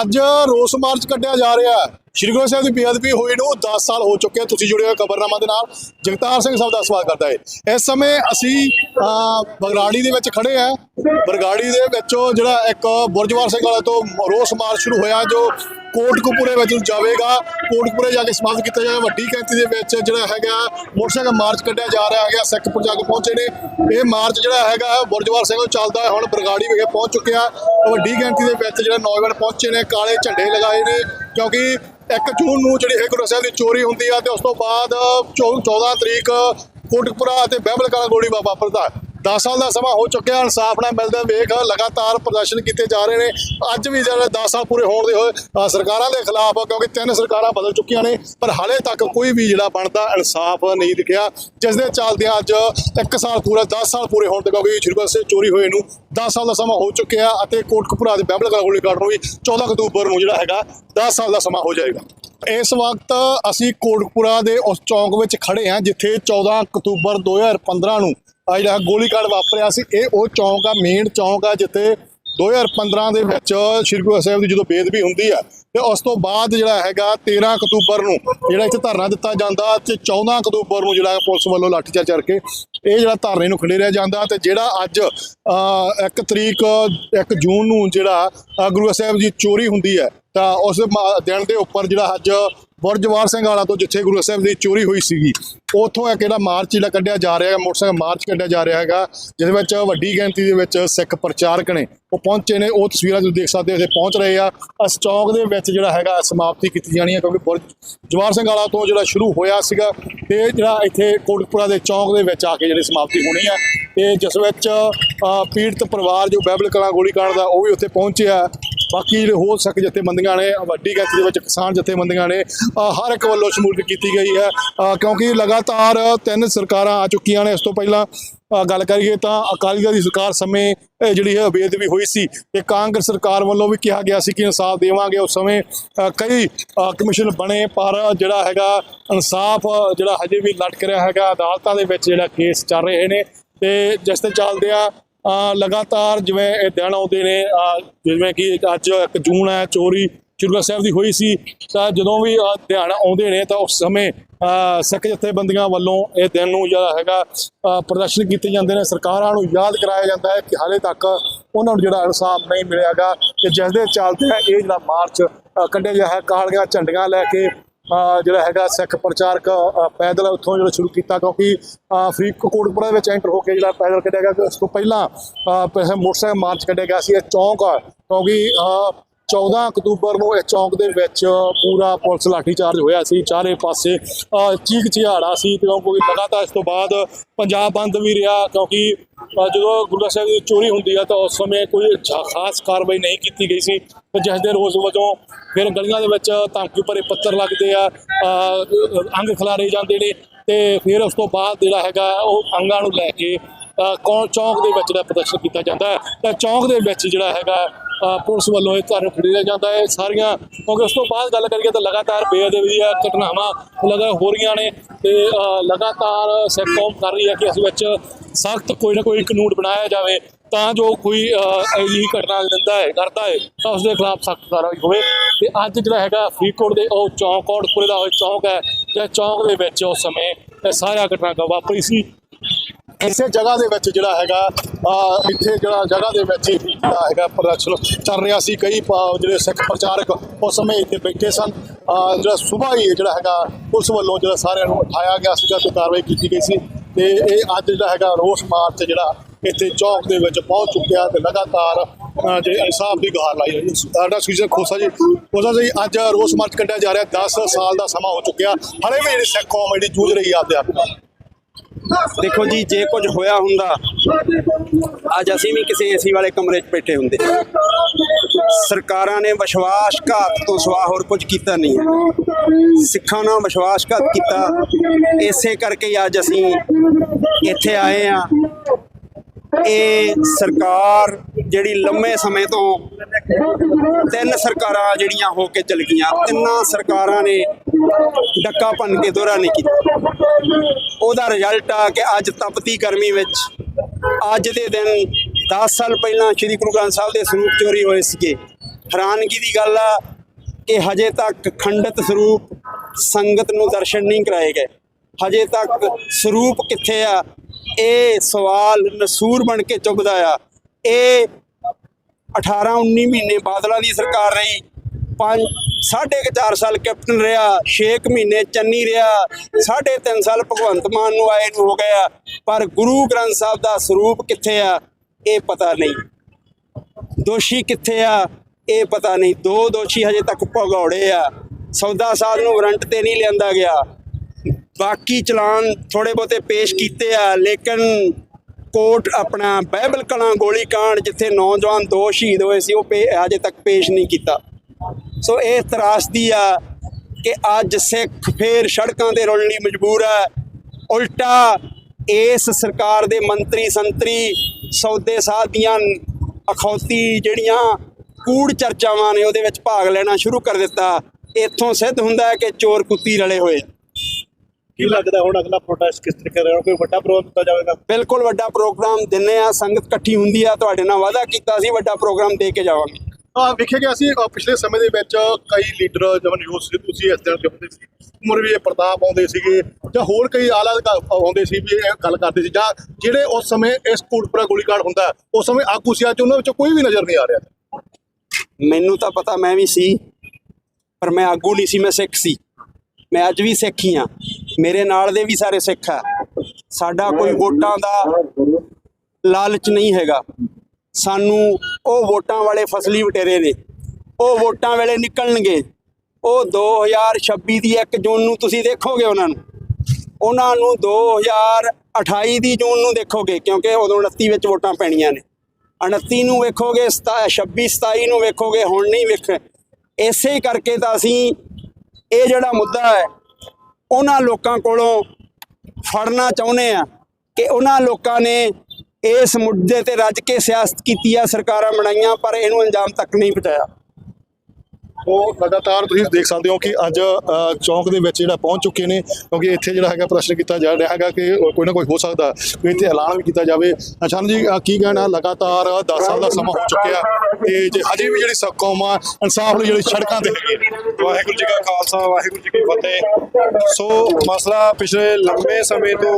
ਅੱਜ ਰੋਸ ਮਾਰਚ ਕੱਢਿਆ ਜਾ ਰਿਹਾ ਹੈ। ਸ਼੍ਰੀ ਗੁਰੂ ਸਾਹਿਬ ਦੀ ਬੇਅਦਬੀ ਹੋਈ ਨੂੰ 10 ਸਾਲ ਹੋ ਚੁੱਕੇ ਆ। ਤੁਸੀਂ ਜੁੜੇ ਹੋਏ ਖਬਰਨਾਮਾ ਦੇ ਨਾਲ। ਜਗਤਾਰ ਸਿੰਘ ਸਾਹਿਬ ਦਾ ਸਵਾਗਤ ਕਰਦਾ ਹੈ। ਇਸ ਸਮੇਂ ਅਸੀਂ ਅਹ, ਬਗਰਾੜੀ ਦੇ ਵਿੱਚ ਖੜੇ ਆ ਬਰਗਾੜੀ ਦੇ ਵਿੱਚੋਂ ਜਿਹੜਾ ਇੱਕ ਬੁਰਜਵਾਰ ਸਿੰਘ ਵਾਲਾ ਤੋਂ ਰੋਸ ਮਾਰਚ ਸ਼ੁਰੂ ਹੋਇਆ ਜੋ ਕੋਟਕਪੂਰੇ ਵਿੱਚ ਜਾਵੇਗਾ। ਕੋਟਕਪੂਰੇ ਜਾ ਕੇ ਸਮਾਪਤ ਕੀਤਾ ਜਾਏਗਾ। ਵੱਡੀ ਗਿਣਤੀ ਦੇ ਵਿੱਚ ਜਿਹੜਾ ਹੈਗਾ, ਮੋਟਰਸਾਈਕਲ ਮਾਰਚ ਕੱਢਿਆ ਜਾ ਰਿਹਾ ਹੈਗਾ, ਸਿੱਖਪੁਰ ਜਾ ਕੇ ਪਹੁੰਚੇ ਨੇ। ਇਹ ਮਾਰਚ ਜਿਹੜਾ ਹੈਗਾ ਬੁਰਜਵਾਰ ਸਿੰਘ ਤੋਂ ਚੱਲਦਾ ਹੈ। ਹੁਣ ਬਰਗਾੜੀ ਵਿਖੇ ਪਹੁੰਚ ਚੁੱਕਿਆ ਵੱਡੀ ਗਿਣਤੀ ਦੇ ਵਿੱਚ ਜਿਹੜਾ ਨੌਜਵਾਨ ਪਹੁੰਚੇ ਨੇ, ਕਾਲੇ ਝੰਡੇ ਲਗਾਏ ਨੇ, ਕਿਉਂਕਿ 1 ਜੂਨ ਨੂੰ ਜਿਹੜੀ ਹੈ ਗੁਰੂ ਸਾਹਿਬ ਦੀ ਚੋਰੀ ਹੁੰਦੀ ਆ ਤੇ ਉਸ ਤੋਂ ਬਾਅਦ 14 ਤਰੀਕ ਕੋਟਕਪੁਰਾ ਅਤੇ ਬਹਿਬਲ ਕਾਲਾ ਗੋਲੀ ਵਾਪਰਦਾ 10 ਸਾਲ ਦਾ ਸਮਾਂ ਹੋ ਚੁੱਕਿਆ ਇਨਸਾਫ ਨਾਲ ਮਿਲਦਾ ਵੇਖ ਲਗਾਤਾਰ ਪ੍ਰਦਰਸ਼ਨ ਕੀਤੇ ਜਾ ਰਹੇ ਨੇ। ਅੱਜ ਵੀ ਜਿਹੜੇ 10 ਸਾਲ ਪੂਰੇ ਹੋਣ ਦੇ ਹੋਏ ਸਰਕਾਰਾਂ ਦੇ ਖਿਲਾਫ, ਕਿਉਂਕਿ ਤਿੰਨ ਸਰਕਾਰਾਂ ਬਦਲ ਚੁੱਕੀਆਂ ਨੇ, ਪਰ ਹਾਲੇ ਤੱਕ ਕੋਈ ਵੀ ਜਿਹੜਾ ਬਣਦਾ ਇਨਸਾਫ ਨਹੀਂ ਦਿਖਿਆ। ਜਿਸ ਦੇ ਚੱਲਦਿਆਂ ਅੱਜ 1 ਸਾਲ ਪੂਰਾ 10 ਸਾਲ ਪੂਰੇ ਹੋਣ ਤੇ ਕਿਉਂਕਿ ਸ਼੍ਰੀ ਗੁਰੂ ਚੋਰੀ ਹੋਏ ਨੂੰ 10 ਸਾਲ ਦਾ ਸਮਾਂ ਹੋ ਚੁੱਕਿਆ ਅਤੇ ਕੋਟਕਪੁਰਾ ਦੇ ਬੈਂਬਲ ਕਲਾਂ ਗੋਲੀ ਕਾਂਡ ਨੂੰ ਵੀ 14 ਅਕਤੂਬਰ ਨੂੰ ਜਿਹੜਾ ਹੈਗਾ 10 ਸਾਲ ਦਾ ਸਮਾਂ ਹੋ ਜਾਏਗਾ। ਇਸ ਵਕਤ ਅਸੀਂ ਕੋਟਕਪੁਰਾ ਦੇ ਉਸ ਚੌਂਕ ਵਿੱਚ ਖੜੇ ਹਾਂ, ਜਿੱਥੇ 14 ਅਕਤੂਬਰ 2015 ਨੂੰ ਆ ਜਿਹੜਾ ਗੋਲੀਕਾਂਡ ਵਾਪਰਿਆ ਸੀ, ਇਹ ਉਹ ਚੌਂਕ ਆ ਮੇਨ ਚੌਂਕ ਆ, ਜਿੱਥੇ 2015 ਦੇ ਵਿੱਚ ਸ਼੍ਰੀ ਗੁਰੂ ਸਾਹਿਬ ਦੀ ਜਦੋਂ ਬੇਦਬੀ ਹੁੰਦੀ ਆ, ਤੇ ਉਸ ਤੋਂ ਬਾਅਦ ਜਿਹੜਾ ਹੈਗਾ 13 ਅਕਤੂਬਰ ਨੂੰ ਜਿਹੜਾ ਇੱਥੇ ਧਰਨਾ ਦਿੱਤਾ ਜਾਂਦਾ ਤੇ 14 ਅਕਤੂਬਰ ਨੂੰ ਜਿਹੜਾ ਪੁਲਿਸ ਵੱਲੋਂ ਲਾਠੀਚਾਰਜ ਕਰਕੇ ਇਹ ਜਿਹੜਾ ਧਰਨੇ ਨੂੰ ਖੜੇਰਿਆ ਜਾਂਦਾ ਤੇ ਜਿਹੜਾ ਅੱਜ 1 ਤਰੀਕ 1 ਜੂਨ ਨੂੰ ਜਿਹੜਾ ਗੁਰੂ ਸਾਹਿਬ ਦੀ ਚੋਰੀ ਹੁੰਦੀ ਹੈ, ਤਾਂ ਉਸ ਮਾ- ਦਿਨ ਦੇ ਉੱਪਰ ਜਿਹੜਾ ਅੱਜ ਬੁਰਜਵਾਰ ਸਿੰਘ ਵਾਲਾ ਤੋਂ ਜਿੱਥੇ ਗੁਰੂ ਸਾਹਿਬ ਦੀ ਚੋਰੀ ਹੋਈ ਸੀਗੀ, ਉੱਥੋਂ ਇੱਕ ਜਿਹੜਾ ਮਾਰਚ ਜਿਹੜਾ ਕੱਢਿਆ ਜਾ ਰਿਹਾ ਹੈ ਮੋਟਰਸਾਈਕਲ ਮਾਰਚ ਕੱਢਿਆ ਜਾ ਰਿਹਾ ਹੈਗਾ ਜਿਸ ਵਿੱਚ ਵੱਡੀ ਗਿਣਤੀ ਦੇ ਵਿੱਚ ਸਿੱਖ ਪ੍ਰਚਾਰਕ ਨੇ, ਉਹ ਪਹੁੰਚੇ ਨੇ, ਉਹ ਤਸਵੀਰਾਂ ਤੁਸੀਂ ਦੇਖ ਸਕਦੇ ਹੋ, ਇੱਥੇ ਪਹੁੰਚ ਰਹੇ ਆ, ਇਸ ਚੌਂਕ ਦੇ ਵਿੱਚ ਜਿਹੜਾ ਹੈਗਾ ਸਮਾਪਤੀ ਕੀਤੀ ਜਾਣੀ ਹੈ, ਕਿਉਂਕਿ ਬੁਰਜ ਬੁਰਜਵਾਰ ਸਿੰਘ ਵਾਲਾ ਤੋਂ ਜਿਹੜਾ ਸ਼ੁਰੂ ਹੋਇਆ ਸੀਗਾ ਤੇ ਜਿਹੜਾ ਇੱਥੇ ਕੋਟਕਪੁਰਾ ਦੇ ਚੌਂਕ ਦੇ ਵਿੱਚ ਆ ਕੇ ਜਿਹੜੀ ਸਮਾਪਤੀ ਹੋਣੀ ਆ, ਤੇ ਜਿਸ ਵਿੱਚ ਪੀੜਤ ਪਰਿਵਾਰ ਜੋ ਬਹਿਬਲ ਕਲਾ ਗੋਲੀਕਾਂਡ ਦਾ ਉਹ ਵੀ ਉੱਥੇ ਪਹੁੰਚਿਆ ਬਾਕੀ ਜਿਹੜੇ ਹੋਰ ਸਿੱਖ ਜਥੇਬੰਦੀਆਂ ਨੇ ਵੱਡੀ ਗਿਣਤੀ ਦੇ ਵਿੱਚ ਕਿਸਾਨ ਜਥੇਬੰਦੀਆਂ ਨੇ ਹਰ ਇੱਕ ਵੱਲੋਂ ਸ਼ਮੂਲੀਅਤ ਕੀਤੀ ਗਈ ਹੈ। ਕਿਉਂਕਿ ਲਗਾਤਾਰ ਤਿੰਨ ਸਰਕਾਰਾਂ ਆ ਚੁੱਕੀਆਂ ਨੇ, ਇਸ ਤੋਂ ਪਹਿਲਾਂ ਗੱਲ ਕਰੀਏ ਤਾਂ ਅਕਾਲੀ ਦਲ ਦੀ ਸਰਕਾਰ ਸਮੇਂ ਇਹ ਜਿਹੜੀ ਹੈ, ਬੇਅਦਬੀ ਹੋਈ ਸੀ ਤੇ ਕਾਂਗਰਸ ਸਰਕਾਰ ਵੱਲੋਂ ਵੀ ਕਿਹਾ ਗਿਆ ਸੀ ਕਿ ਇਨਸਾਫ ਦੇਵਾਂਗੇ। ਉਸ ਸਮੇਂ ਕਈ ਕਮਿਸ਼ਨ ਬਣੇ, ਪਰ ਜਿਹੜਾ ਹੈਗਾ ਇਨਸਾਫ, ਜਿਹੜਾ ਹਜੇ ਵੀ ਲਟਕ ਰਿਹਾ ਹੈਗਾ, ਅਦਾਲਤਾਂ ਦੇ ਵਿੱਚ ਜਿਹੜਾ ਕੇਸ ਚੱਲ ਰਹੇ ਨੇ ਤੇ ਜਿਸ ਤੇ ਚੱਲਦੇ ਆ ਲਗਾਤਾਰ ਜਿਵੇਂ ਇਹ ਦਿਨ ਆਉਂਦੇ ਨੇ ਜਿਵੇਂ ਕਿ ਅੱਜ 1 ਜੂਨ ਹੈ, ਚੋਰੀ ਸ਼ੁਰੂ ਸਾਹਿਬ ਦੀ ਹੋਈ ਸੀ ਤਾਂ ਜਦੋਂ ਵੀ ਅ, ਦਿਹਾੜ ਆਉਂਦੇ ਨੇ ਤਾਂ ਉਸ ਸਮੇਂ ਸਿੱਖ ਜਥੇਬੰਦੀਆਂ ਵੱਲੋਂ ਇਹ ਦਿਨ ਨੂੰ ਜਿਹੜਾ ਹੈਗਾ ਪ੍ਰਦਰਸ਼ਨ ਕੀਤੇ ਜਾਂਦੇ ਨੇ। ਸਰਕਾਰਾਂ ਨੂੰ ਯਾਦ ਕਰਾਇਆ ਜਾਂਦਾ ਹੈ ਕਿ ਹਾਲੇ ਤੱਕ ਉਹਨਾਂ ਨੂੰ ਜਿਹੜਾ ਇਨਸਾਫ ਨਹੀਂ ਮਿਲਿਆਗਾ ਤੇ ਜਿਸ ਦੇ ਚੱਲਦੇ ਇਹ ਜਿਹੜਾ ਮਾਰਚ ਕੱਢਿਆ ਗਿਆ ਹੈ ਕਾਲੀਆਂ ਝੰਡੀਆਂ ਲੈ ਕੇ ਜਿਹੜਾ ਹੈਗਾ ਸਿੱਖ ਪ੍ਰਚਾਰਕ ਪੈਦਲ ਉੱਥੋਂ ਜਿਹੜਾ ਸ਼ੁਰੂ ਕੀਤਾ ਕਿਉਂਕਿ ਅ, ਫਰੀਦਕੋਟਪੁਰਾ ਵਿੱਚ ਐਂਟਰ ਹੋ ਕੇ ਜਿਹੜਾ ਪੈਦਲ ਕੱਢਿਆ ਗਿਆ ਉਸ ਤੋਂ ਪਹਿਲਾਂ ਮੋਟਰਸਾਈਕਲ ਮਾਰਚ ਕੱਢਿਆ ਗਿਆ ਸੀ ਇਹ ਚੌਂਕ ਕਿਉਂਕਿ 14 ਅਕਤੂਬਰ ਨੂੰ ਇਹ ਚੌਂਕ ਦੇ ਵਿੱਚ ਪੂਰਾ ਪੁਲਿਸ ਲਾਠੀਚਾਰਜ ਹੋਇਆ ਸੀ। ਚਾਰੇ ਪਾਸੇ ਅ, ਚੀਕ ਚਿਹਾੜਾ ਸੀ ਤੇ ਕਿਉਂਕਿ ਲਗਾਤਾਰ ਇਸ ਤੋਂ ਬਾਅਦ ਪੰਜਾਬ ਬੰਦ ਵੀ ਰਿਹਾ ਕਿਉਂਕਿ ਜਦੋਂ ਗੁਰੂ ਸਾਹਿਬ ਦੀ ਚੋਰੀ ਹੁੰਦੀ ਆ ਤਾਂ ਉਸ ਸਮੇਂ ਕੋਈ ਖਾਸ ਕਾਰਵਾਈ ਨਹੀਂ ਕੀਤੀ ਗਈ ਸੀ। ਤੇ ਜਿਸ ਦੇ ਰੋਜ਼ ਵਜੋਂ ਫਿਰ ਗਲੀਆਂ ਦੇ ਵਿੱਚ ਧਮਕੀ ਭਰੇ ਪੱਤਰ ਲੱਗਦੇ ਆ ਅੰਗ ਖਿਲਾਰੇ ਜਾਂਦੇ ਨੇ ਤੇ ਫਿਰ ਉਸ ਤੋਂ ਬਾਅਦ ਜਿਹੜਾ ਹੈਗਾ ਉਹ ਅੰਗਾਂ ਨੂੰ ਲੈ ਕੇ ਅ, ਕੌਣ ਚੌਂਕ ਦੇ ਵਿੱਚ ਜਿਹੜਾ ਪ੍ਰਦਰਸ਼ਨ ਕੀਤਾ ਜਾਂਦਾ ਹੈ। ਤਾਂ ਚੌਂਕ ਦੇ ਵਿੱਚ ਜਿਹੜਾ ਹੈਗਾ ਪੁਲਿਸ ਵੱਲੋਂ ਇਹ ਧਰਨ ਖੜਿਆ ਜਾਂਦਾ ਹੈ। ਸਾਰੀਆਂ ਕਿਉਂਕਿ ਉਸ ਤੋਂ ਬਾਅਦ ਗੱਲ ਕਰੀਏ ਤਾਂ ਲਗਾਤਾਰ ਬੇਅਦਬੀ ਦੀਆਂ ਘਟਨਾਵਾਂ ਲਗਾ ਹੋ ਰਹੀਆਂ ਨੇ ਤੇ ਲਗਾਤਾਰ ਸਿੱਖ ਕੌਮ ਕਰ ਰਹੀ ਹੈ ਕਿ ਇਸ ਵਿੱਚ ਸਖਤ ਕੋਈ ਨਾ ਕੋਈ ਕਾਨੂੰਨ ਬਣਾਇਆ ਜਾਵੇ ਤਾਂ ਜੋ ਕੋਈ ਅਜਿਹੀ ਘਟਨਾ ਦਿੰਦਾ ਹੈ, ਕਰਦਾ ਹੈ ਤਾਂ ਉਸ ਦੇ ਖਿਲਾਫ ਸਖਤ ਕਾਰਵਾਈ ਹੋਵੇ। ਤੇ ਅੱਜ ਜਿਹੜਾ ਹੈਗਾ ਫਰੀਦਕੋਟ ਦੇ ਉਹ ਚੌਂਕ ਕੋਟਪੁਰੇ ਦਾ ਉਹ ਚੌਂਕ ਹੈ, ਤੇ ਚੌਂਕ ਦੇ ਵਿੱਚ ਉਸ ਸਮੇਂ ਇਹ ਸਾਰਾ ਘਟਨਾ ਵਾਪਰੀ ਸੀ। ਇਸੇ ਜਗ੍ਹਾ ਦੇ ਵਿੱਚ ਜਿਹੜਾ ਹੈਗਾ ਇੱਥੇ ਜਿਹੜਾ ਜਗ੍ਹਾ ਦੇ ਵਿੱਚ ਜਿਹੜਾ ਹੈਗਾ ਪ੍ਰਦਰਸ਼ਨ ਚੱਲ ਰਿਹਾ ਸੀ। ਕਈ ਜਿਹੜੇ ਸਿੱਖ ਪ੍ਰਚਾਰਕ ਉਸ ਸਮੇਂ ਇੱਥੇ ਬੈਠੇ ਸਨ। ਜਿਹੜਾ ਸਵੇਰ ਹੀ ਜਿਹੜਾ ਹੈਗਾ, ਪੁਲਿਸ ਵੱਲੋਂ ਜਿਹੜਾ ਸਾਰਿਆਂ ਨੂੰ ਉਠਾਇਆ ਗਿਆ ਸੀਗਾ ਤੇ ਕਾਰਵਾਈ ਕੀਤੀ ਗਈ ਸੀ। ਤੇ ਇਹ ਅੱਜ ਜਿਹੜਾ ਹੈਗਾ, ਰੋਸ ਮਾਰਚ ਜਿਹੜਾ ਇੱਥੇ ਚੌਕ ਦੇ ਵਿੱਚ ਪਹੁੰਚ ਚੁੱਕਿਆ ਤੇ ਲਗਾਤਾਰ ਅਹ ਜਿਹੜੇ ਇਨਸਾਫ ਦੀ ਗੁਹਾਰ ਲਾਈ ਰਹੀ ਸਾਡਾ ਸੁਜਨ ਖੋਸਾ ਜੀ ਖੋਸਾ ਜੀ, ਅੱਜ ਰੋਸ ਮਾਰਚ ਕੱਢਿਆ ਜਾ ਰਿਹਾ 10 ਸਾਲ ਦਾ ਸਮਾਂ ਹੋ ਚੁੱਕਿਆ। ਹਲੇ ਵੀ ਜਿਹੜੀ ਸਿੱਖ ਕੌਮ ਜਿਹੜੀ ਜੂਝ ਰਹੀ ਆ ਆਪਦੇ ਆਪ ਦੇਖੋ ਜੀ, ਜੇ ਕੁਝ ਹੋਇਆ ਹੁੰਦਾ, ਅੱਜ ਅਸੀਂ ਵੀ ਕਿਸੇ ਏਸੀ ਵਾਲੇ ਕਮਰੇ 'ਚ ਬੈਠੇ ਹੁੰਦੇ। ਸਰਕਾਰਾਂ ਨੇ ਵਿਸ਼ਵਾਸਘਾਤ ਤੋਂ ਸਿਵਾ ਹੋਰ ਕੁਝ ਕੀਤਾ ਨਹੀਂ ਹੈ। ਸਿੱਖਾਂ ਨਾਲ ਵਿਸ਼ਵਾਸਘਾਤ ਕੀਤਾ। ਇਸੇ ਕਰਕੇ ਅੱਜ ਅਸੀਂ ਇੱਥੇ ਆਏ ਆ ਇਹ ਸਰਕਾਰ ਜਿਹੜੀ ਲੰਮੇ ਸਮੇਂ ਤੋਂ ਤਿੰਨ ਸਰਕਾਰਾਂ ਜਿਹੜੀਆਂ ਹੋ ਕੇ ਚਲ ਗਈਆਂ, ਤਿੰਨਾਂ ਸਰਕਾਰਾਂ ਨੇ ਡੱਕਾ ਭੰਨ ਕੇ ਦੋਹਰਾ ਨਹੀਂ ਕੀਤਾ। ਉਹਦਾ ਰਿਜ਼ਲਟ ਆ ਕਿ ਅੱਜ ਤਪਤੀ ਗਰਮੀ ਵਿੱਚ ਅੱਜ ਦੇ ਦਿਨ 10 ਸਾਲ ਪਹਿਲਾਂ ਸ੍ਰੀ ਗੁਰੂ ਗ੍ਰੰਥ ਸਾਹਿਬ ਦੇ ਸਰੂਪ ਚੋਰੀ ਹੋਏ ਸੀਗੇ। ਹੈਰਾਨਗੀ ਦੀ ਗੱਲ ਆ ਕਿ ਹਜੇ ਤੱਕ ਖੰਡਿਤ ਸਰੂਪ ਸੰਗਤ ਨੂੰ ਦਰਸ਼ਨ ਨਹੀਂ ਕਰਾਏ ਗਏ। ਹਜੇ ਤੱਕ ਸਰੂਪ ਕਿੱਥੇ ਆ? ਇਹ ਸਵਾਲ ਨਸੂਰ ਬਣ ਕੇ ਚੁੱਭਦਾ ਆ। ਇਹ 18 19 ਮਹੀਨੇ ਬਾਦਲਾਂ ਦੀ ਸਰਕਾਰ ਰਹੀ, ਪੰਜ ਸਾਢੇ ਕੁ ਚਾਰ ਸਾਲ ਕੈਪਟਨ ਰਿਹਾ 6 ਮਹੀਨੇ ਚੰਨੀ ਰਿਹਾ, ਸਾਢੇ ਤਿੰਨ ਸਾਲ ਭਗਵੰਤ ਮਾਨ ਨੂੰ ਆਏ ਨੂੰ ਹੋ ਗਿਆ। ਪਰ ਗੁਰੂ ਗ੍ਰੰਥ ਸਾਹਿਬ ਦਾ ਸਰੂਪ ਕਿੱਥੇ ਆ? ਇਹ ਪਤਾ ਨਹੀਂ। ਦੋਸ਼ੀ ਕਿੱਥੇ ਆ? ਇਹ ਪਤਾ ਨਹੀਂ। ਦੋ ਦੋਸ਼ੀ ਹਜੇ ਤੱਕ ਭਗੌੜੇ ਆ। ਸੌਦਾ ਸਾਹਿਬ ਨੂੰ ਵਾਰੰਟ ਤੇ ਨਹੀਂ ਲਿਆਂਦਾ ਗਿਆ। ਬਾਕੀ ਚਲਾਨ ਥੋੜੇ ਬਹੁਤੇ ਪੇਸ਼ ਕੀਤੇ ਆ, ਲੇਕਿਨ ਕੋਰਟ ਆਪਣਾ ਬਾਈਬਲ ਕਲਾਂ ਗੋਲੀ ਕਾਂਡ ਜਿੱਥੇ ਨੌਜਵਾਨ ਦੋ ਸ਼ਹੀਦ ਹੋਏ ਸੀ, ਉਹ ਪੇ- ਹਜੇ ਤੱਕ ਪੇਸ਼ ਨਹੀਂ ਕੀਤਾ। ਸੋ ਇਹ ਤਰਾਸਦੀ ਆ ਕਿ ਅੱਜ ਸਿੱਖ ਫੇਰ ਸੜਕਾਂ ਤੇ ਰੁਲਣ ਲਈ ਮਜਬੂਰ ਹੈ। ਉਲਟਾ ਇਸ ਸਰਕਾਰ ਦੇ ਮੰਤਰੀ ਸੰਤਰੀ ਸੌਦੇ ਸਾਧ ਦੀਆਂ ਅਖੌਤੀ ਜਿਹੜੀਆਂ ਕੂੜ ਚਰਚਾਵਾਂ ਨੇ ਉਹਦੇ ਵਿੱਚ ਭਾਗ ਲੈਣਾ ਸ਼ੁਰੂ ਕਰ ਦਿੱਤਾ। ਇੱਥੋਂ ਸਿੱਧ ਹੁੰਦਾ ਹੈ ਕਿ ਚੋਰ ਕੁੱਤੀ ਰਲੇ ਹੋਏ। ਕੀ ਲੱਗਦਾ ਹੁਣ ਅਗਲਾ ਪ੍ਰੋਟੈਸਟ ਕਿਸ ਤਰੀਕੇ ਦਾ ਕੋਈ ਵੱਡਾ ਪ੍ਰੋਗਰਾਮ ਕੀਤਾ ਜਾਵੇਗਾ? ਬਿਲਕੁਲ ਵੱਡਾ ਪ੍ਰੋਗਰਾਮ ਦਿੰਨੇ ਆ ਸੰਗਤ ਇਕੱਠੀ ਹੁੰਦੀ ਆ। ਤੁਹਾਡੇ ਨਾਲ ਵਾਅਦਾ ਕੀਤਾ ਸੀ ਵੱਡਾ ਪ੍ਰੋਗਰਾਮ ਦੇ ਕੇ ਜਾਵਾਂਗੇ। ਆ ਵੇਖਿਆ ਗਿਆ ਸੀ ਪਿਛਲੇ ਸਮੇਂ ਦੇ ਵਿੱਚ ਕਈ ਲੀਡਰ ਜਿਵੇਂ ਨਿਊਜ਼ ਸੀ, ਤੁਸੀਂ ਇਸ ਦਿਨ ਹੁੰਦੇ ਸੀ ਉਮਰ ਵੀ ਪ੍ਰਤਾਪ ਆਉਂਦੇ ਸੀਗੇ, ਜਾਂ ਹੋਰ ਕਈ ਆਲਾ ਆਉਂਦੇ ਸੀ ਵੀ ਇਹ ਗੱਲ ਕਰਦੇ ਸੀ, ਜਾਂ ਜਿਹੜੇ ਉਸ ਸਮੇਂ ਇਸ ਕੋਟਪੁਰਾ ਗੋਲੀकांड ਹੁੰਦਾ, ਉਸ ਸਮੇਂ ਆਗੂ ਸੀ, ਅੱਜ ਉਹਨਾਂ ਵਿੱਚੋਂ ਕੋਈ ਵੀ ਨਜ਼ਰ ਨਹੀਂ ਆ ਰਿਹਾ। ਮੈਨੂੰ ਤਾਂ ਪਤਾ ਮੈਂ ਵੀ ਸੀ, ਪਰ ਮੈਂ ਆਗੂ ਨਹੀਂ ਸੀ, ਮੈਂ ਸਿੱਖ ਸੀ। ਮੈਂ ਅੱਜ ਵੀ ਸਿੱਖ ਹੀ ਆ ਮੇਰੇ ਨਾਲ ਦੇ ਵੀ ਸਾਰੇ ਸਿੱਖ ਆ। ਸਾਡਾ ਕੋਈ ਵੋਟਾਂ ਦਾ ਲਾਲਚ ਨਹੀਂ ਹੈਗਾ। ਸਾਨੂੰ ਉਹ ਵੋਟਾਂ ਵਾਲੇ ਫਸਲੀ ਵਟੇਰੇ ਨੇ। ਉਹ ਵੋਟਾਂ ਵੇਲੇ ਨਿਕਲਣਗੇ। ਉਹ 2026 ਦੀ 1 ਜੂਨ ਨੂੰ ਤੁਸੀਂ ਦੇਖੋਗੇ ਉਹਨਾਂ ਨੂੰ। ਉਹਨਾਂ ਨੂੰ 2028 ਦੀ ਜੂਨ ਨੂੰ ਦੇਖੋਗੇ, ਕਿਉਂਕਿ ਉਦੋਂ 29 ਵਿੱਚ ਵੋਟਾਂ ਪੈਣੀਆਂ ਨੇ। 29 ਨੂੰ ਵੇਖੋਗੇ 27 26 27 ਨੂੰ ਵੇਖੋਗੇ, ਹੁਣ ਨਹੀਂ ਵੇਖ, ਇਸੇ ਕਰਕੇ ਤਾਂ ਅਸੀਂ ਇਹ ਜਿਹੜਾ ਮੁੱਦਾ ਹੈ, ਉਹਨਾਂ ਲੋਕਾਂ ਕੋਲੋਂ ਫੜਨਾ ਚਾਹੁੰਦੇ ਆ ਕਿ ਉਹਨਾਂ ਲੋਕਾਂ ਨੇ ਇਸ ਮੁੱਦੇ ਤੇ ਰੱਜ ਕੇ ਸਿਆਸਤ ਕੀਤੀ ਆ, ਸਰਕਾਰਾਂ ਬਣਾਈਆਂ, ਪਰ ਇਹਨੂੰ ਅੰਜਾਮ ਤੱਕ ਨਹੀਂ ਪਹੁੰਚਾਇਆ। ਉਹ ਲਗਾਤਾਰ ਤੁਸੀਂ ਦੇਖ ਸਕਦੇ ਹੋ ਕਿ ਅੱਜ ਚੌਂਕ ਦੇ ਵਿੱਚ ਜਿਹੜਾ ਪਹੁੰਚ ਚੁੱਕੇ ਨੇ, ਕਿਉਂਕਿ ਇੱਥੇ ਜਿਹੜਾ ਹੈਗਾ ਪ੍ਰਸ਼ਨ ਕੀਤਾ ਜਾ ਰਿਹਾ ਹੈਗਾ ਕਿ ਕੋਈ ਨਾ ਕੋਈ ਹੋ ਸਕਦਾ ਕੋਈ ਇੱਥੇ ਐਲਾਨ ਵੀ ਕੀਤਾ ਜਾਵੇ। ਅਚਾਨਕ ਜੀ ਕੀ ਕਹਿਣਾ? ਲਗਾਤਾਰ 10 ਸਾਲ ਦਾ ਸਮਾਂ ਹੋ ਚੁੱਕਿਆ। ਤੇ ਜੇ ਹਜੇ ਵੀ ਜਿਹੜੀ ਸਭ ਆ, ਇਨਸਾਫ ਲਈ ਜਿਹੜੀ ਸੜਕਾਂ ਤੇ ਹੈਗੀ ਵਾਹਿਗੁਰੂ ਜੀ ਕਾ ਖਾਲਸਾ, ਵਾਹਿਗੁਰੂ ਜੀ ਕੀ ਫਤਿਹ। ਸੋ ਮਸਲਾ ਪਿਛਲੇ ਲੰਬੇ ਸਮੇਂ ਤੋਂ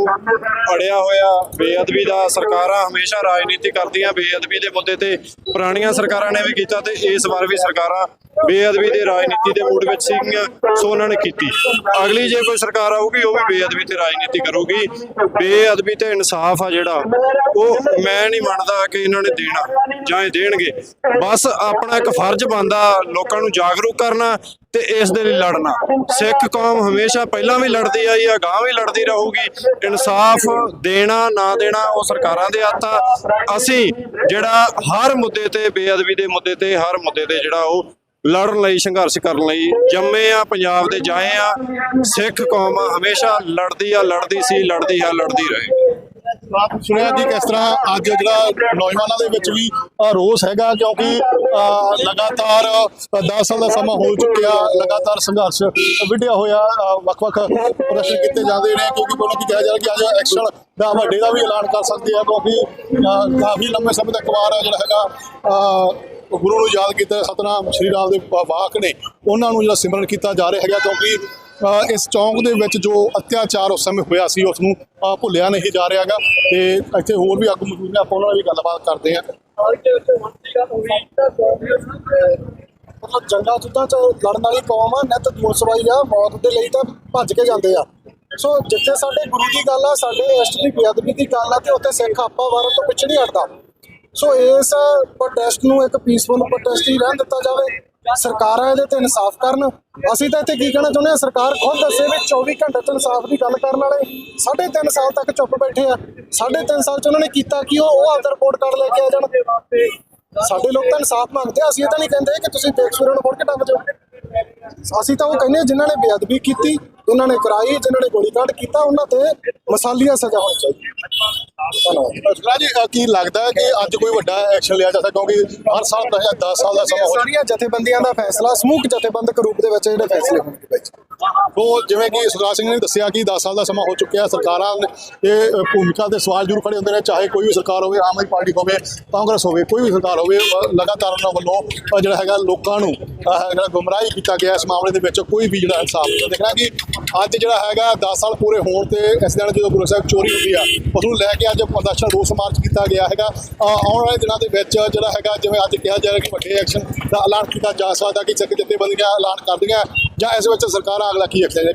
ਅੜਿਆ ਹੋਇਆ ਬੇਅਦਬੀ ਦਾ ਸਰਕਾਰਾਂ ਹਮੇਸ਼ਾ ਰਾਜਨੀਤੀ ਕਰਦੀਆਂ, ਬੇਅਦਬੀ ਦੇ ਮੁੱਦੇ ਤੇ ਪੁਰਾਣੀਆਂ ਸਰਕਾਰਾਂ ਨੇ ਵੀ ਕੀਤਾ ਤੇ ਇਸ ਵਾਰ ਵੀ ਸਰਕਾਰਾਂ ਬੇਅਦਬੀ ਦੇ ਰਾਜਨੀਤੀ ਦੇ ਮੂਡ ਵਿੱਚ ਸੀਗੀਆਂ, ਸੋ ਉਹਨਾਂ ਨੇ ਕੀਤੀ। ਅਗਲੀ ਜੇ ਕੋਈ ਸਰਕਾਰ ਆਊਗੀ, ਉਹ ਵੀ ਬੇਅਦਬੀ ਤੇ ਰਾਜਨੀਤੀ ਕਰੂਗੀ। ਬੇਅਦਬੀ ਤੇ ਇਨਸਾਫ ਆ ਜਿਹੜਾ, ਉਹ ਮੈਂ ਨਹੀਂ ਮੰਨਦਾ ਕਿ ਇਹਨਾਂ ਨੇ ਦੇਣਾ ਜਾਂ ਇਹ ਦੇਣਗੇ। ਬਸ ਆਪਣਾ ਇੱਕ ਫਰਜ਼ ਬਣਦਾ, ਲੋਕਾਂ ਨੂੰ ਜਾਗਰੂਕ ਕਰਨਾ ਤੇ ਇਸ ਦੇ ਲਈ ਲੜਨਾ। ਸਿੱਖ ਕੌਮ ਹਮੇਸ਼ਾ ਪਹਿਲਾਂ ਵੀ ਲੜਦੀ ਆਈ ਆ ਗਾਂ ਵੀ ਲੜਦੀ ਰਹੂਗੀ। ਇਨਸਾਫ ਦੇਣਾ, ਨਾ ਦੇਣਾ, ਉਹ ਸਰਕਾਰਾਂ ਦੇ ਹੱਥ ਆ। ਅਸੀਂ ਜਿਹੜਾ ਹਰ ਮੁੱਦੇ ਤੇ, ਬੇਅਦਬੀ ਦੇ ਮੁੱਦੇ ਤੇ, ਹਰ ਮੁੱਦੇ ਤੇ ਜਿਹੜਾ ਉਹ ਲੜਨ ਲਈ ਸੰਘਰਸ਼ ਕਰਨ ਲਈ ਜੰਮੇ ਆ ਪੰਜਾਬ ਦੇ ਜਾਏ ਆ। ਸਿੱਖ ਕੌਮ ਹਮੇਸ਼ਾ ਲੜਦੀ ਆ ਲੜਦੀ ਸੀ ਲੜਦੀ ਆ ਲੜਦੀ ਰਹੇ। ਆਪ ਸੁਣਿਆ ਜੀ ਕਿਸ ਤਰ੍ਹਾਂ ਅੱਜ ਜਿਹੜਾ ਨੌਜਵਾਨਾਂ ਦੇ ਵਿੱਚ ਵੀ ਰੋਸ ਹੈਗਾ ਕਿਉਂਕਿ ਲਗਾਤਾਰ 10 ਸਾਲ ਦਾ ਸਮਾਂ ਹੋ ਚੁੱਕਿਆ ਲਗਾਤਾਰ ਸੰਘਰਸ਼ ਵਿੱਢਿਆ ਹੋਇਆ ਵੱਖ-ਵੱਖ ਪ੍ਰਦਰਸ਼ਨ ਕੀਤੇ ਜਾਂਦੇ ਨੇ ਕਿਉਂਕਿ ਕੋਈ ਕੀ ਕਿਹਾ ਜਾ ਰਿਹਾ ਕਿ ਅੱਜ ਐਕਸ਼ਨ ਦਾ ਵੱਡੇ ਦਾ ਵੀ ਐਲਾਨ ਕਰ ਸਕਦੇ ਆ ਕਿਉਂਕਿ ਅ, ਕਾਫੀ ਲੰਬੇ ਸਮੇਂ ਤੱਕ ਵਾਰ ਜਿਹੜਾ ਹੈਗਾ ਗੁਰੂ ਨੂੰ ਯਾਦ ਕੀਤਾ, ਸਤਨਾਮ ਸ਼੍ਰੀ ਰਾਮ ਦੇ ਵਾਕ ਨੇ। ਉਹਨਾਂ ਨੂੰ ਜਿਹੜਾ ਸਿਮਰਨ ਕੀਤਾ ਜਾ ਰਿਹਾ ਹੈਗਾ, ਕਿਉਂਕਿ ਇਸ ਚੌਂਕ ਦੇ ਵਿੱਚ ਜੋ ਅਤਿਆਚਾਰ ਉਸ ਸਮੇਂ ਹੋਇਆ ਸੀ, ਉਸ ਨੂੰ ਭੁੱਲਿਆ ਨਹੀਂ ਜਾ ਰਿਹਾਗਾ ਤੇ ਇੱਥੇ ਹੋਰ ਵੀ ਆਗੂ ਮੌਜੂਦ ਨੇ, ਆਪਾਂ ਉਹਨਾਂ ਨਾਲ ਵੀ ਗੱਲਬਾਤ ਕਰਦੇ ਹਾਂ। ਮਤਲਬ ਜੰਗਾਂ ਜੁੱਦਾਂ ਚ ਲੜਨ ਵਾਲੀ ਕੌਮ ਆ, ਨਿਤ ਦੂਰ ਆ, ਮੌਤ ਦੇ ਲਈ ਤਾਂ ਭੱਜ ਕੇ ਜਾਂਦੇ ਆ। ਸੋ ਜਿੱਥੇ ਸਾਡੇ ਗੁਰੂ ਦੀ ਗੱਲ ਆ, ਸਾਡੇ ਇਸ਼ਟ ਦੀ ਬੇਅਦਬੀ ਦੀ ਗੱਲ ਆ, ਤੇ ਉੱਥੇ ਸਿੱਖ ਆਪਾ ਵਾਰਨ ਤੋਂ ਪਿੱਛੇ ਨਹੀਂ ਹਟਦਾ। ਸੋ ਇਸ ਪ੍ਰੋਟੈਸਟ ਨੂੰ ਇੱਕ ਪੀਸਫੁਲ ਪ੍ਰੋਟੈਸਟ ਹੀ ਰਹਿਣ ਦਿੱਤਾ ਜਾਵੇ। ਸਰਕਾਰਾਂ ਇਹਦੇ ਤੇ ਇਨਸਾਫ ਕਰਨ। ਅਸੀਂ ਤਾਂ ਇੱਥੇ ਕੀ ਕਹਿਣਾ ਚਾਹੁੰਦੇ ਆ ਸਰਕਾਰ ਖੁਦ ਦੱਸੇ ਵੀ 24 ਘੰਟੇ ਤੋਂ ਇਨਸਾਫ ਦੀ ਗੱਲ ਕਰਨ ਵਾਲੇ। ਸਾਢੇ ਤਿੰਨ ਸਾਲ ਤੱਕ ਚੁੱਪ ਬੈਠੇ ਆ। ਸਾਢੇ ਤਿੰਨ ਸਾਲ ਚ ਉਹਨਾਂ ਨੇ ਕੀਤਾ ਕੀ ਉਹ ਉਹ ਆਪਦਾ ਰਿਪੋਰਟ ਕਾਰਡ ਲੈ ਕੇ ਆ ਜਾਣ। ਸਾਡੇ ਲੋਕ ਤਾਂ ਇਨਸਾਫ ਮੰਗਦੇ ਆ। ਅਸੀਂ ਇਹ ਤਾਂ ਨਹੀਂ ਕਹਿੰਦੇ ਕਿ ਤੁਸੀਂ ਬੇਕਸੂਰਾਂ ਨੂੰ ਫੜ ਕੇ ਟੱਪ ਜਾਓ। ਅਸੀਂ ਤਾਂ ਉਹ ਕਹਿੰਦੇ ਹਾਂ ਜਿਨ੍ਹਾਂ ਨੇ ਬੇਅਦਬੀ ਕੀਤੀ ਉਹਨਾਂ ਨੇ ਕਰਾਈ, ਜਿਨ੍ਹਾਂ ਨੇ ਗੋਲੀकांड ਕੀਤਾ, ਉਹਨਾਂ ਤੇ ਮਸਾਲੀਆਂ ਸਜ਼ਾ ਹੋਣੀ ਚਾਹੀਦੀ। ਧੰਨਵਾਦ ਜੀ ਅ, ਕੀ ਲੱਗਦਾ ਹੈ ਕਿ ਅੱਜ ਕੋਈ ਵੱਡਾ ਐਕਸ਼ਨ ਲਿਆ ਜਾ ਸਕਦਾ? ਕਿਉਂਕਿ ਹਰ ਸਾਲ 10 ਸਾਲ ਦਾ ਸਮਾਂ ਹੋ ਸਾਰੀਆਂ ਜਥੇਬੰਦੀਆਂ ਦਾ ਫੈਸਲਾ ਸਮੂਹਕ ਜਥੇਬੰਦਕ ਰੂਪ ਦੇ ਵਿੱਚ ਜਿਹੜੇ ਫੈਸਲੇ ਹੋਣਗੇ ਵਿੱਚ। ਉਹ ਜਿਵੇਂ ਕਿ ਸੁਖਰਾਜ ਸਿੰਘ ਨੇ ਦੱਸਿਆ ਕਿ 10 ਸਾਲ ਦਾ ਸਮਾਂ ਹੋ ਚੁੱਕਿਆ ਸਰਕਾਰਾਂ ਨੇ ਇਹ ਭੂਮਿਕਾ ਤੇ ਸਵਾਲ ਜ਼ਰੂਰ ਖੜੇ ਹੁੰਦੇ ਨੇ ਚਾਹੇ ਕੋਈ ਵੀ ਸਰਕਾਰ ਹੋਵੇ ਆਮ ਆਦਮੀ ਪਾਰਟੀ ਹੋਵੇ ਕਾਂਗਰਸ ਹੋਵੇ ਕੋਈ ਵੀ ਸਰਕਾਰ ਹੋਵੇ ਲਗਾਤਾਰ ਉਹਨਾਂ ਵੱਲੋਂ ਜਿਹੜਾ ਹੈਗਾ ਲੋਕਾਂ ਨੂੰ ਅ, ਜਿਹੜਾ ਗੁੰਮਰਾਹੀ ਕੀਤਾ ਗਿਆ ਇਸ ਮਾਮਲੇ ਦੇ ਵਿੱਚ ਕੋਈ ਵੀ ਜਿਹੜਾ ਇਨਸਾਫ ਨਹੀਂ ਦੇਖਣਾ ਕਿ ਅੱਜ ਜਿਹੜਾ ਹੈਗਾ 10 ਸਾਲ ਪੂਰੇ ਹੋਣ ਤੇ ਇਸ ਦਿਨ ਜਦੋਂ ਗੁਰੂ ਸਾਹਿਬ ਚੋਰੀ ਹੁੰਦੀ ਆ ਉਸ ਨੂੰ ਲੈ ਕੇ ਅੱਜ ਪ੍ਰਦਰਸ਼ਨ ਰੋਸ ਮਾਰਚ ਕੀਤਾ ਗਿਆ ਹੈਗਾ। ਆਉਣ ਵਾਲੇ ਦਿਨਾਂ ਦੇ ਵਿੱਚ ਜਿਹੜਾ ਹੈਗਾ ਜਿਵੇਂ ਅੱਜ ਕਿਹਾ ਜਾ ਰਿਹਾ ਕਿ ਵੱਡੇ ਐਕਸ਼ਨ ਦਾ ਐਲਾਨ ਕੀਤਾ ਜਾ ਸਕਦਾ ਕਿ ਸਿੱਖ ਜਥੇਬੰਦੀਆਂ ਐਲਾਨ ਕਰਦੀਆਂ। ਜਾਂ ਇਸ ਵਿੱਚ ਸਰਕਾਰ ਅਗਲਾ ਕੀ ਐਕਸ਼ਨ ਹੈ